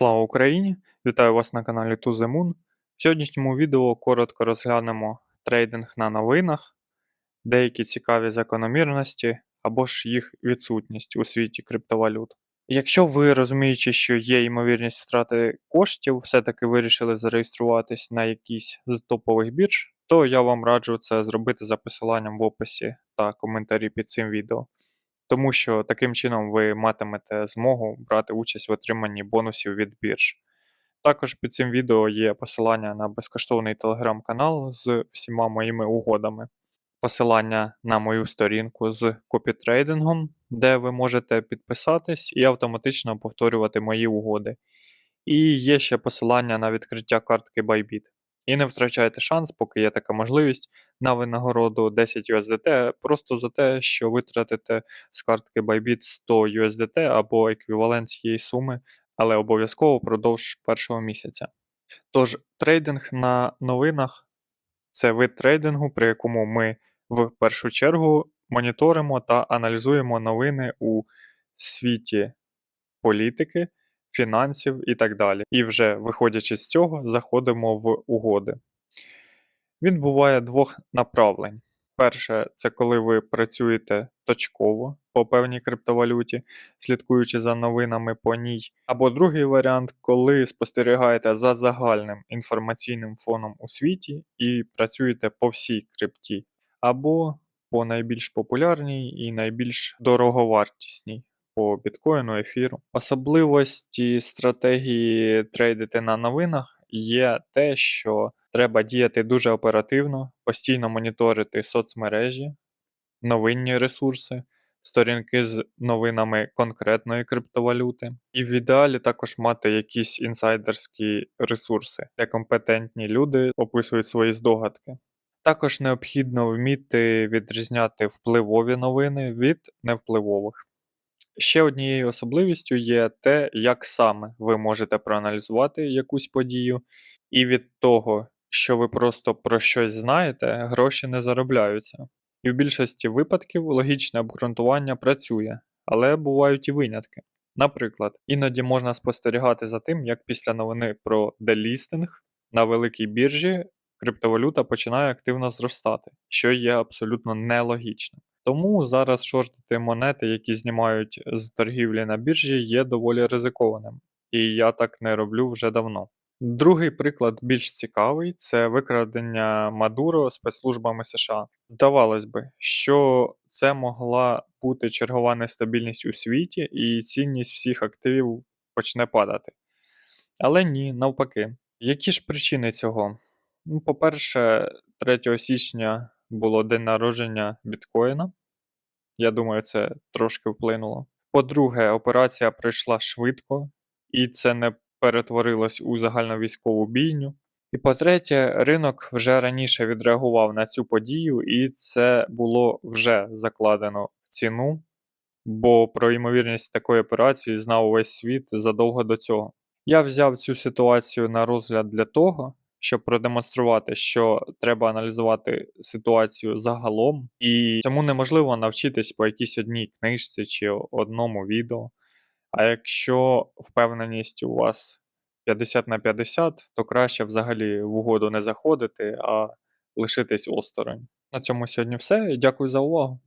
Слава Україні! Вітаю вас на каналі To The. В сьогоднішньому відео коротко розглянемо трейдинг на новинах, деякі цікаві закономірності або ж їх відсутність у світі криптовалют. Якщо ви розуміючи, що є ймовірність втрати коштів, все-таки вирішили зареєструватись на якійсь з топових бірж, то я вам раджу це зробити за посиланням в описі та коментарі під цим відео тому що таким чином ви матимете змогу брати участь в отриманні бонусів від бірж. Також під цим відео є посилання на безкоштовний телеграм-канал з всіма моїми угодами, посилання на мою сторінку з копітрейдингом, де ви можете підписатись і автоматично повторювати мої угоди. І є ще посилання на відкриття картки Bybit. І не втрачайте шанс, поки є така можливість, на винагороду 10 USDT просто за те, що витратите з картки Bybit 100 USDT або еквівалент цієї суми, але обов'язково впродовж першого місяця. Тож, трейдинг на новинах це вид трейдингу, при якому ми в першу чергу моніторимо та аналізуємо новини у світі політики фінансів і так далі. І вже виходячи з цього, заходимо в угоди. Він буває двох направлень. Перше, це коли ви працюєте точково по певній криптовалюті, слідкуючи за новинами по ній. Або другий варіант, коли спостерігаєте за загальним інформаційним фоном у світі і працюєте по всій крипті, або по найбільш популярній і найбільш дороговартісній по біткоїну, ефіру. Особливості стратегії трейдити на новинах є те, що треба діяти дуже оперативно, постійно моніторити соцмережі, новинні ресурси. Сторінки з новинами конкретної криптовалюти, і в ідеалі також мати якісь інсайдерські ресурси, де компетентні люди описують свої здогадки. Також необхідно вміти відрізняти впливові новини від невпливових. Ще однією особливістю є те, як саме ви можете проаналізувати якусь подію, і від того, що ви просто про щось знаєте, гроші не заробляються. І в більшості випадків логічне обґрунтування працює, але бувають і винятки. Наприклад, іноді можна спостерігати за тим, як після новини про делістинг на великій біржі криптовалюта починає активно зростати, що є абсолютно нелогічним. Тому зараз шортити монети, які знімають з торгівлі на біржі, є доволі ризикованим, і я так не роблю вже давно. Другий приклад більш цікавий це викрадення Мадуро спецслужбами США. Здавалось би, що це могла бути чергова нестабільність у світі, і цінність всіх активів почне падати. Але ні, навпаки. Які ж причини цього? Ну, По-перше, 3 січня було день народження біткоїна. Я думаю, це трошки вплинуло. По-друге, операція пройшла швидко, і це не перетворилось у загальновійськову бійню. І по-третє, ринок вже раніше відреагував на цю подію, і це було вже закладено в ціну, бо про ймовірність такої операції знав увесь світ задовго до цього. Я взяв цю ситуацію на розгляд для того, щоб продемонструвати, що треба аналізувати ситуацію загалом, і цьому неможливо навчитись по якійсь одній книжці чи одному відео. А якщо впевненість у вас 50 на 50, то краще взагалі в угоду не заходити, а лишитись осторонь. На цьому сьогодні все. Дякую за увагу.